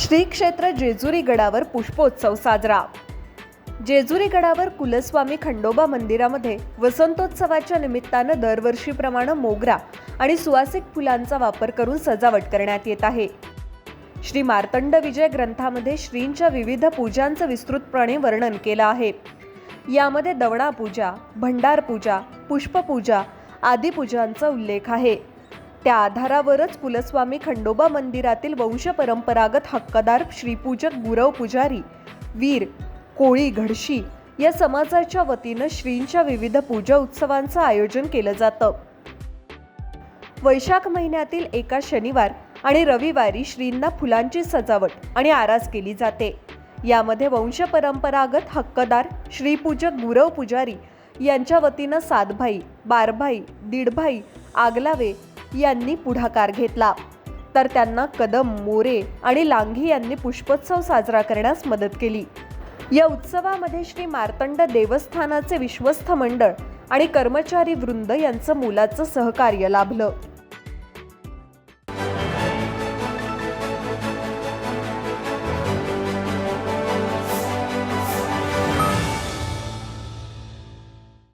श्री क्षेत्र जेजुरी गडावर पुष्पोत्सव साजरा. जेजुरी गडावर कुलस्वामी खंडोबा मंदिरामध्ये वसंतोत्सवाच्या निमित्तानं दरवर्षीप्रमाणे मोगरा आणि सुवासिक फुलांचा वापर करून सजावट करण्यात येत आहे. श्री मार्तंड विजय ग्रंथामध्ये श्रींच्या विविध पूजांचं विस्तृतपणे वर्णन केलं आहे. यामध्ये दवणा पूजा भंडार पूजा पुष्पपूजा आदी पूजांचा उल्लेख आहे. त्या आधारावरच कुलस्वामी खंडोबा मंदिरातील वंश परंपरागत हक्कदार श्रीपूजक गुरव पुजारी वीर कोळी घडशी या समाजाच्या वतीनं श्रींच्या विविध पूजा उत्सवांचं आयोजन केलं जातं. वैशाख महिन्यातील एका शनिवार आणि रविवारी श्रींना फुलांची सजावट आणि आरास केली जाते. यामध्ये वंश परंपरागत हक्कदार श्रीपूजक गुरव पुजारी यांच्या वतीनं सातभाई बारभाई दीडभाई आगलावे यांनी पुढाकार घेतला. तर त्यांना कदम मोरे आणि लांघी यांनी पुष्पोत्सव साजरा करण्यास मदत केली. या उत्सवामध्ये श्री मार्तंड देवस्थानाचे विश्वस्त मंडळ आणि कर्मचारी वृंद यांचं मोलाचं सहकार्य लाभलं.